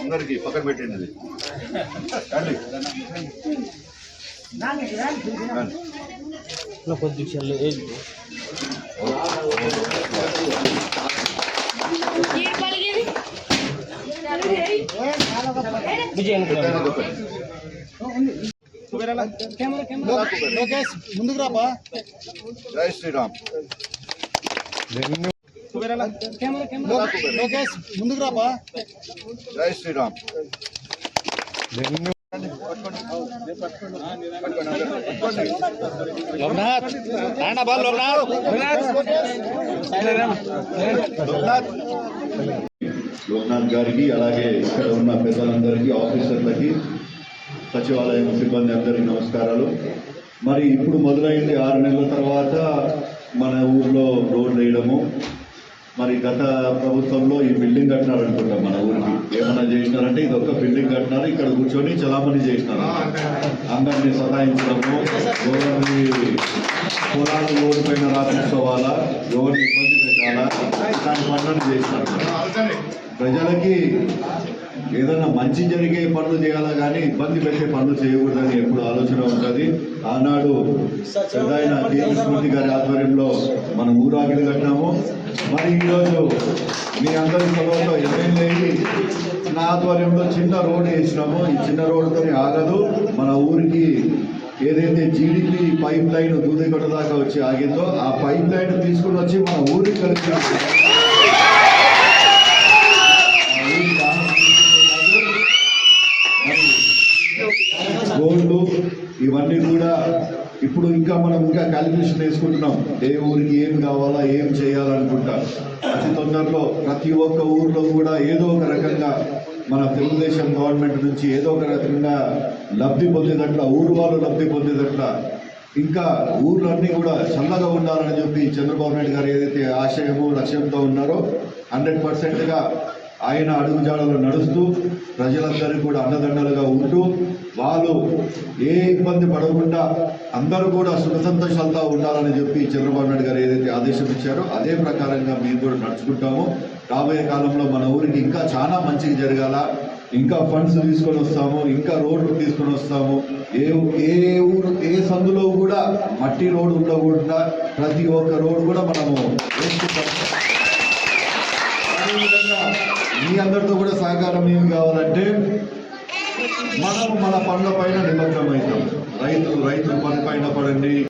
అందరికి పక్కన పెట్టండి అది రండి. రండి. దొక్కండి. లోకేష్ ముందుకు రాపా జై శ్రీరామ్ లోకేష్ ముందుకు రాపా. జై శ్రీరామ్. లోకనాథ్ ఆయన బాల్ లోకనాథ్. లోకనాథ్. లోక్నాథ్ గారికి అలాగే ఇక్కడ ఉన్న పెద్దలందరికీ ఆఫీసర్లకి సచివాలయం సిబ్బంది అందరికీ నమస్కారాలు. మరి ఇప్పుడు మొదలైంది ఆరు నెలల తర్వాత మన ఊర్లో రోడ్లు వేయడము. మరి గత ప్రభుత్వంలో ఈ బిల్డింగ్ కట్టినారు అనుకుంటాం మన ఊరికి. ఏమన్నా చేసినారంటే ఇది ఒక బిల్డింగ్ కట్టినారు ఇక్కడ కూర్చొని చలామణి చేసినారు. అందరినీ సతాయించడము. ఎవరిని పొలాలు ఓడిపోయిన రాత్రించుకోవాలా ఎవరిని ఇబ్బంది పెట్టాలా ఇలాంటి పనులను చేసినారు. ప్రజలకి ఏదైనా మంచి జరిగే పనులు చేయాలా కానీ ఇబ్బంది పెట్టే పనులు చేయకూడదని ఎప్పుడు ఆలోచన ఉంటుంది. ఆనాడు పెద్ద ఆయన స్మృతి గారి ఆధ్వర్యంలో మనం ఊరాకిలు కట్టాము. మరి ఈరోజు మీ అందరి సభలో ఎమ్మెల్యే నా ఆధ్వర్యంలో చిన్న రోడ్డు వేసినాము. ఈ చిన్న రోడ్డుతో ఆగదు. మన ఊరికి ఏదైతే జీడిపి పైప్ లైన్ దూదిగొట్ట దాకా వచ్చి ఆగిందో ఆ పైప్ లైన్ తీసుకుని వచ్చి మన ఊరికి కలిసి ఇప్పుడు ఇంకా మనం ఇంకా క్యాలిక్యులేషన్ వేసుకుంటున్నాం. ఏ ఊరికి ఏం కావాలా ఏం చేయాలనుకుంటా. అతి తొందరలో ప్రతి ఒక్క ఊర్లో కూడా ఏదో ఒక రకంగా మన తెలుగుదేశం గవర్నమెంట్ నుంచి ఏదో ఒక రకంగా లబ్ధి పొందేదట్ల ఊరు వాళ్ళు లబ్ధి పొందేదట్ల ఇంకా ఊర్లన్నీ కూడా చల్లగా ఉండాలని చెప్పి చంద్రబాబు నాయుడు గారు ఏదైతే ఆశయము లక్ష్యంతో ఉన్నారో హండ్రెడ్ పర్సెంట్గా ఆయన అడుగుజాడలో నడుస్తూ ప్రజలందరికీ కూడా అండదండలుగా ఉంటూ వాళ్ళు ఏ ఇబ్బంది పడకుండా అందరూ కూడా సుఖ సంతోషాలతో ఉండాలని చెప్పి చంద్రబాబు నాయుడు గారు ఏదైతే ఆదేశం ఇచ్చారో అదే ప్రకారంగా మేము కూడా నడుచుకుంటాము. రాబోయే కాలంలో మన ఊరికి ఇంకా చాలా మంచిగా జరగాల. ఇంకా ఫండ్స్ తీసుకొని వస్తాము ఇంకా రోడ్లు తీసుకొని వస్తాము. ఏ ఏ ఊరు ఏ సందులో కూడా మట్టి రోడ్డు ఉండకుండా ప్రతి ఒక్క రోడ్డు కూడా మనము మీ అందరితో కూడా సహకారం ఏమి కావాలంటే మన పనుల పైన నిమగ్నం రైతు రైతు రైతులు పని పైన పడండి.